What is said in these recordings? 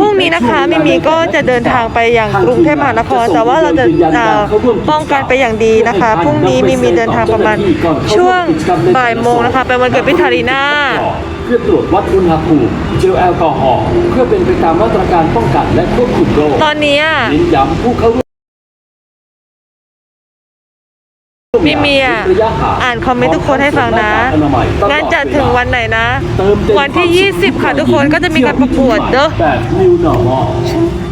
พรุ่งนี้นะคะมิมีก็จะเดินทางไปอย่างกรุงเทพมหานคร แต่ว่าเราจะเอ่อป้องกันไปอย่างดีนะคะ พรุ่งนี้มิมีเดินทางประมาณช่วงบ่ายโมงนะคะไปวันเกิดพิธารีนาเพื่อตรวจวัดอุณหภูมิเจลแอลกอฮอล์เพื่อเป็นไปตามมาตรการป้องกันและควบคุมโรคตอนนี้อะเน้นย้ำผู้เข้า พี่เมียอ่านคอมเมนต์ทุกคนให้ฟังนะ งานจัดถึงวันไหนนะ วันที่ 20 ค่ะทุกคนก็จะมีการประกวดเด้อ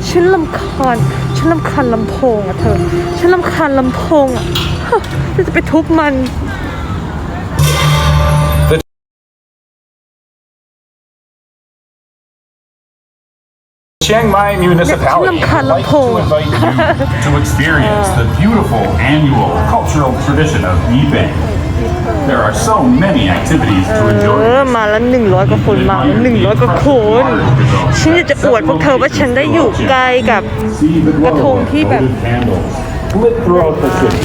ฉันลำคาญฉันลำคาญลำโพงอะเธอ ฉันลำคาญลำโพงอะจะไปทุบมัน Chiang Mai Municipality would like to invite you to experience the beautiful annual cultural tradition of Yibeng. There are so many activities to เอ enjoy. อ มาแล้วหนึ่งร้อยกว่าคนมาหนึ่งร้อยกว่าคน ฉันอยากจะอวดพวกเธอว่าฉันได้อยู่ใกล้กับ See the glow of Katong Tibet. votive candles lit throughout the city.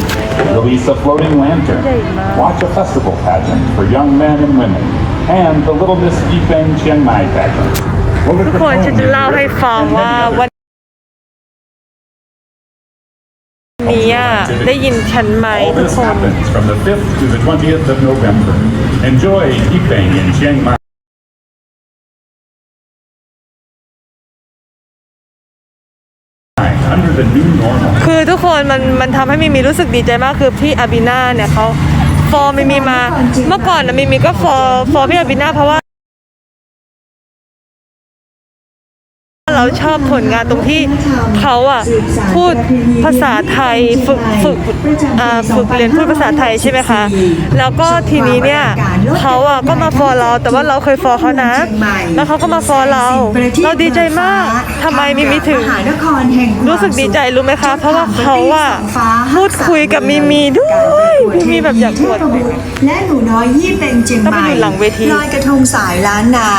Release a floating lantern. Watch a festival pageant for young men and women. And the Little Miss Yibeng Chiang Mai pageant. ทุกคนฉันจะเล่าให้ฟังว่าวันนี้อะได้ยินฉันไหม All ทุก this คน happens from the 5th to the 20th of November. Enjoy Yibeng in Chiang Mai. Under the new normal. คือทุกคนมันมันทำให้มิมีรู้สึกดีใจมากคือพี่อาบิน่าเนี่ยเขาฟอร์มิมีมา เมื่อก่อนนะมิมีก็ฟอร์ฟอร์พี่อาบิน่าเพราะว่า เราชอบผลงานตรงที่เขาอะพูดภาษาไทยฝึกฝึกอ่าฝึกเรียนพูดภาษาไทยใช่ไหมคะ แล้วก็ทีนี้เนี่ยเขาอะก็มาฟอร์เรา แต่ว่าเราเคยฟอร์เขานะ แล้วเขาก็มาฟอร์เรา เราดีใจมากทำไมมิมีถึงมหานครแห่งความรู้สึกดีใจรู้ไหมคะ เพราะว่าเขาอะพูดคุยกับมิมีด้วยมิมีแบบอยากอวดและหนูน้อยยี่เป็นเจียงต้องใหไปม่อยู่หลังเวทีลอยกระทงสายล้านนา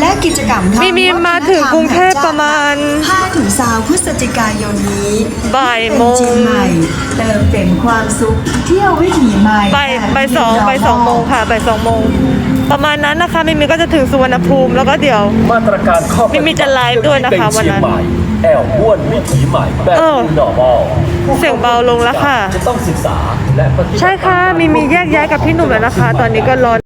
และกิจกรรมทางมิมีมาถึงกรุงเทพประมาณ5ถึง3พฤศจิกายนนี้บ่ายโมงเจียงใหม่เติมเต็มความสุขเที่ยววิถีใหม่บ่ายบ่ายสองบ่ายสองโมงค่ะบ่ายสองโมงประมาณนั้นนะคะมิมีก็จะถึงสุวรรณภูมิแล้วก็เดี๋ยว มาตรการข้อปฏิบัติไม่มีจะไลฟ์ด้วยนะคะวันนั้นเชียงใหม่แอลม้วนวิถีใหม่แบบเออ New Normal เสียงเบาลงแล้วค่ะจะต้องศึกษาและปฏิบัติใช่ค่ะมิมีแยกย้ายกับพี่หนุ่มแล้วนะคะ ตอนนี้ก็รอ